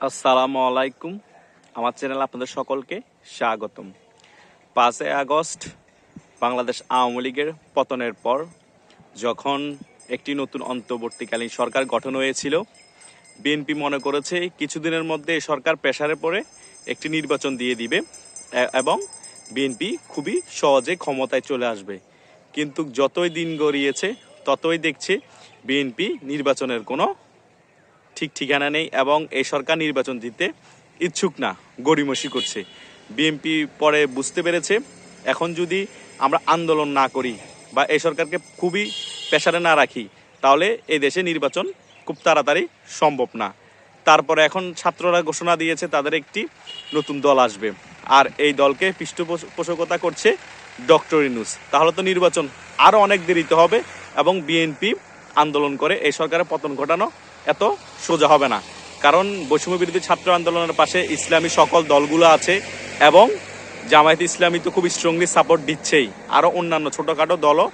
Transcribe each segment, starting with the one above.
আসসালামু আলাইকুম। আমার চ্যানেল আপনাদের সকলকে স্বাগতম। পাঁচই আগস্ট, বাংলাদেশ আওয়ামী লীগের পতনের পর যখন একটি নতুন অন্তর্বর্তীকালীন সরকার গঠন হয়েছিল, বিএনপি মনে করেছে কিছুদিনের মধ্যে সরকার প্রেসারে পড়ে একটি নির্বাচন দিয়ে দিবে এবং বিএনপি খুবই সহজে ক্ষমতায় চলে আসবে। কিন্তু যতই দিন গড়িয়েছে, ততই দেখছে বিএনপি নির্বাচনের কোনো ঠিক ঠিকানা নেই এবং এই সরকার নির্বাচন দিতে ইচ্ছুক না, গড়িমসি করছে। বিএনপি পরে বুঝতে পেরেছে, এখন যদি আমরা আন্দোলন না করি বা এই সরকারকে খুবই প্রেসারে না রাখি, তাহলে এই দেশে নির্বাচন খুব তাড়াতাড়ি সম্ভব না। তারপরে এখন ছাত্ররা ঘোষণা দিয়েছে, তাদের একটি নতুন দল আসবে। আর এই দলকে পৃষ্ঠপোষকতা করছে ডক্টর ইনুস। তাহলে তো নির্বাচন আরও অনেক দেরিতে হবে এবং বিএনপি আন্দোলন করে এই সরকারের পতন ঘটানো এত সোজা হবে না। কারণ বৈষম্য বিরোধী ছাত্র আন্দোলনের পাশে ইসলামী সকল দলগুলো আছে এবং জামায়াত ইসলামী তো খুব স্ট্রংলি সাপোর্ট দিচ্ছেই। আরও অন্যান্য ছোটোখাটো দলও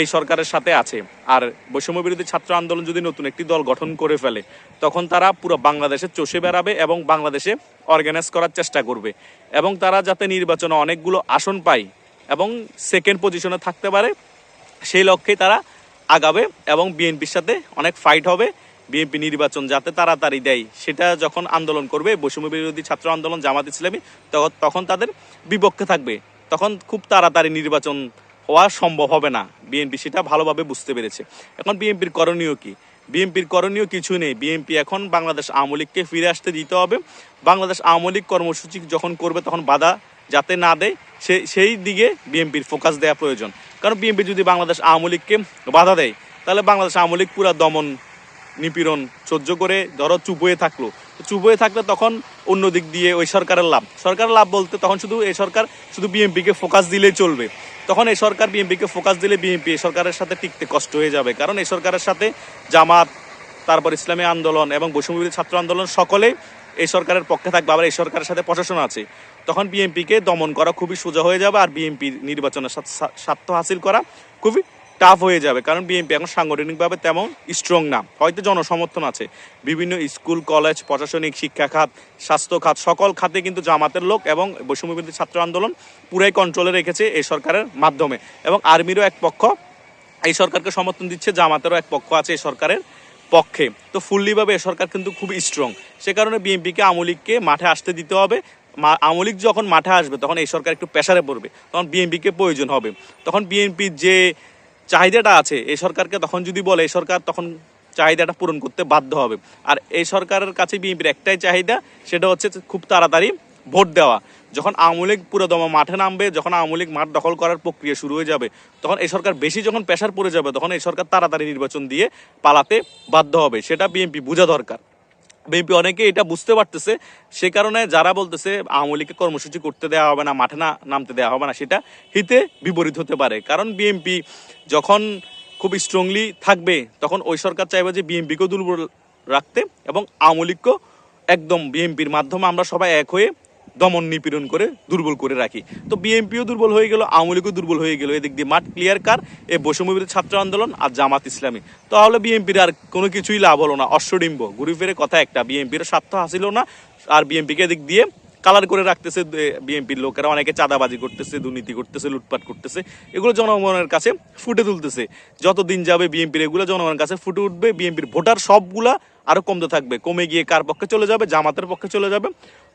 এই সরকারের সাথে আছে। আর বৈষম্য বিরোধী ছাত্র আন্দোলন যদি নতুন একটি দল গঠন করে ফেলে, তখন তারা পুরো বাংলাদেশে চষে বেড়াবে এবং বাংলাদেশে অর্গানাইজ করার চেষ্টা করবে। এবং তারা যাতে নির্বাচনে অনেকগুলো আসন পায় এবং সেকেন্ড পজিশনে থাকতে পারে, সেই লক্ষ্যেই তারা আগাবে এবং বিএনপির সাথে অনেক ফাইট হবে। বিএনপি নির্বাচন যাতে তাড়াতাড়ি দেয়, সেটা যখন আন্দোলন করবে, বৈষম্য বিরোধী ছাত্র আন্দোলন, জামাত ইসলামী, তখন তাদের বিপক্ষে থাকবে। তখন খুব তাড়াতাড়ি নির্বাচন হওয়া সম্ভব হবে না। বিএনপি সেটা ভালোভাবে বুঝতে পেরেছে। এখন বিএনপির করণীয় কি? বিএনপির করণীয় কিছু নেই। বিএনপি এখন বাংলাদেশ আওয়ামী লীগকে ফিরে আসতে দিতে হবে। বাংলাদেশ আওয়ামী লীগ কর্মসূচি যখন করবে, তখন বাধা যাতে না দেয়, সে সেই দিকে বিএনপির ফোকাস দেওয়া প্রয়োজন। কারণ বিএনপি যদি বাংলাদেশ আওয়ামী লীগকে বাধা দেয়, তাহলে বাংলাদেশ আওয়ামী লীগ পুরা দমন নিপীড়ন সহ্য করে ধরো চুপ হয়ে থাকল। চুপ হয়ে থাকলে তখন অন্য দিক দিয়ে ওই সরকারের লাভ। সরকারের লাভ বলতে তখন শুধু এই সরকার শুধু বিএনপিকে ফোকাস দিলেই চলবে। তখন এই সরকার বিএনপিকে ফোকাস দিলে বিএনপি এই সরকারের সাথে টিকতে কষ্ট হয়ে যাবে। কারণ এই সরকারের সাথে জামাত, তারপর ইসলামী আন্দোলন এবং বৈষম্যবিরোধী ছাত্র আন্দোলন সকলেই এই সরকারের পক্ষে থাকবে। আবার এই সরকারের সাথে প্রশাসন আছে। তখন বিএনপিকে দমন করা খুবই সোজা হয়ে যাবে আর বিএনপি নির্বাচনের স্বার্থ হাসিল করা খুবই টাফ হয়ে যাবে, কারণ বিএনপি এখন সাংগঠনিকভাবে তেমন স্ট্রং না। হয়তো জনসমর্থন আছে। বিভিন্ন স্কুল কলেজ প্রশাসনিক শিক্ষা খাত, স্বাস্থ্য খাত, সকল খাতে কিন্তু জামাতের লোক এবং বৈষম্যবিরোধী ছাত্র আন্দোলন পুরাই কন্ট্রোলে রেখেছে এই সরকারের মাধ্যমে। এবং আর্মিরও এক পক্ষ, এই সরকারকে সমর্থন দিচ্ছে, জামাতেরও এক পক্ষ আছে এই সরকারের পক্ষে। তো ফুললিভাবে এ সরকার কিন্তু খুব স্ট্রং সে কারণে বিএনপিকে আওয়ামী লীগকে মাঠে আসতে দিতে হবে। লীগ যখন মাঠে আসবে, তখন এই সরকার একটু প্রেসারে পড়বে। তখন বিএনপিকে প্রয়োজন হবে। তখন বিএনপির যে চাহিদাটা আছে। এই সরকারকে তখন যদি বলে, এই সরকার তখন চাহিদাটা পূরণ করতে বাধ্য হবে। আর এই সরকারের কাছে বিএনপির একটাই চাহিদা, সেটা হচ্ছে খুব তাড়াতাড়ি ভোট দেওয়া। যখন আওয়ামী লীগ পুরো দমা মাঠে নামবে, যখন আওয়ামী লীগ মাঠ দখল করার প্রক্রিয়া শুরু হয়ে যাবে, তখন এই সরকার বেশি যখন প্রেশার পড়ে যাবে, তখন এই সরকার তাড়াতাড়ি নির্বাচন দিয়ে পালাতে বাধ্য হবে। সেটা বিএনপি বোঝা দরকার। বিএনপি অনেকে এটা বুঝতে পারতেছে। সে কারণে যারা বলতেছে আওয়ামী লীগকে কর্মসূচি করতে দেওয়া হবে না, মাঠে না, নামতে দেওয়া হবে না, সেটা হিতে বিপরীত হতে পারে। কারণ বিএনপি যখন খুব স্ট্রংলি থাকবে, তখন ওই সরকার চাইবে যে বিএনপিকেও দুর্বল রাখতে এবং আওয়ামী লীগকেও একদম বিএনপির মাধ্যমে আমরা সবাই এক হয়ে দমন নিপীড়ন করে দুর্বল করে রাখি। তো বিএনপিও দুর্বল হয়ে গেল, আওয়ামী লীগও দুর্বল হয়ে গেল। এদিক দিয়ে মাঠ ক্লিয়ার কার, এ বৈষম্যবিরোধী ছাত্র আন্দোলন আর জামাত ইসলামী। তাহলে বিএনপির আর কোনো কিছুই লাভ হলো না। অশ্বডিম্ব, ঘুরে ফিরে কথা একটা বিএনপির স্বার্থ হাসিল না, আর বিএনপিকে এদিক দিয়ে কালার করে রাখতেছে বিএনপির লোকেরা। অনেকে চাঁদাবাজি করতেছে, দুর্নীতি করতেছে, লুটপাট করতেছে। এগুলো জনগণের কাছে ফুটে তুলতেছে। যত দিন যাবে বিএনপির, এগুলো জনগণের কাছে ফুটে উঠবে। বিএনপির ভোটার সবগুলা আরও কমতে থাকবে। কমে গিয়ে কার পক্ষে চলে যাবে? জামাতের পক্ষে চলে যাবে।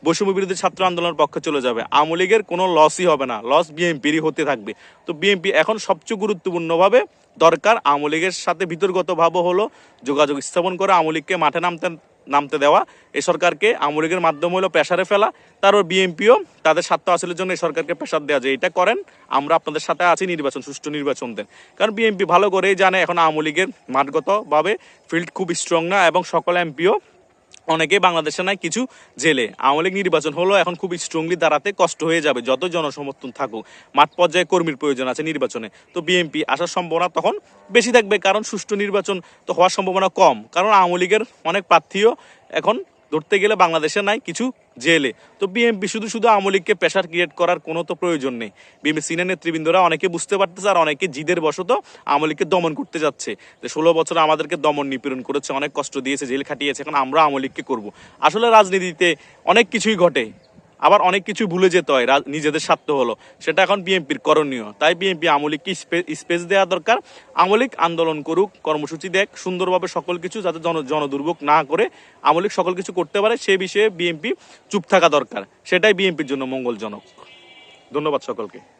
বৈষম্য বিরোধী ছাত্র আন্দোলনের পক্ষে চলে যাবে। আওয়ামী লীগের কোনো লসই হবে না। লস বিএনপিরই হতে থাকবে। তো বিএনপি এখন সবচেয়ে গুরুত্বপূর্ণভাবে দরকার আওয়ামী লীগের সাথে বিতর্কতভাবে হলো, যোগাযোগ স্থাপন করে। আওয়ামী লীগকে মাঠে নামতে নামতে দেওয়া। এই সরকারকে আওয়ামী লীগের মাধ্যমে হলো প্রেশারে ফেলা। তারপর বিএনপিও তাদের স্বার্থ আসলের জন্য এই সরকারকে প্রেশার দেওয়া যায় এটা করেন, আমরা আপনাদের সাথে আছি নির্বাচন, সুষ্ঠু নির্বাচন দেন। কারণ বিএনপি ভালো করেই জানে এখন আওয়ামী লীগের মাঠগতভাবে ফিল্ড খুব স্ট্রং না এবং সকল এমপিও অনেকেই বাংলাদেশে নাই, কিছু জেলে। আওয়ামী লীগ নির্বাচন হলো, এখন খুব স্ট্রংলি দাঁড়াতে কষ্ট হয়ে যাবে, যত জনসমর্থন থাকুক। মাঠ পর্যায়ে কর্মীর প্রয়োজন আছে নির্বাচনে। তো বিএনপি আসার সম্ভাবনা তখন বেশি থাকবে, কারণ সুষ্ঠু নির্বাচন তো হওয়ার সম্ভাবনা কম। কারণ আওয়ামী লীগের অনেক প্রার্থীও এখন ধরতে গেলে বাংলাদেশে নাই, কিছু জেলে। তো বিএনপি শুধু শুধু আওয়ামী লীগকে প্রেশার ক্রিয়েট করার কোনো তো প্রয়োজন নেই। বিএনপি সিনিয়র নেতৃবৃন্দরা অনেকে বুঝতে পারতেছে আর অনেকে জিদের বশত আওয়ামী লীগকে দমন করতে যাচ্ছে। যে ষোলো বছর আমাদেরকে দমন নিপীড়ন করেছে, অনেক কষ্ট দিয়েছে, জেল খাটিয়েছে, এখন আমরা আওয়ামী লীগকে করব। আসলে রাজনীতিতে অনেক কিছুই ঘটে। আবার অনেক কিছু ভুলে যেতে হয় নিজেদের স্বার্থ হলো। সেটা এখন বিএনপির করণীয়। তাই বিএনপি আমলিককে স্পেস দেওয়া দরকার। আমলিক আন্দোলন করুক, কর্মসূচি দেখ, সুন্দরভাবে সকল কিছু যাতে জন জনদুর্ভোগ না করে আমলিক সকল কিছু করতে পারে, সে বিষয়ে বিএনপি চুপ থাকা দরকার। সেটাই বিএনপির জন্য মঙ্গলজনক। ধন্যবাদ সকলকে।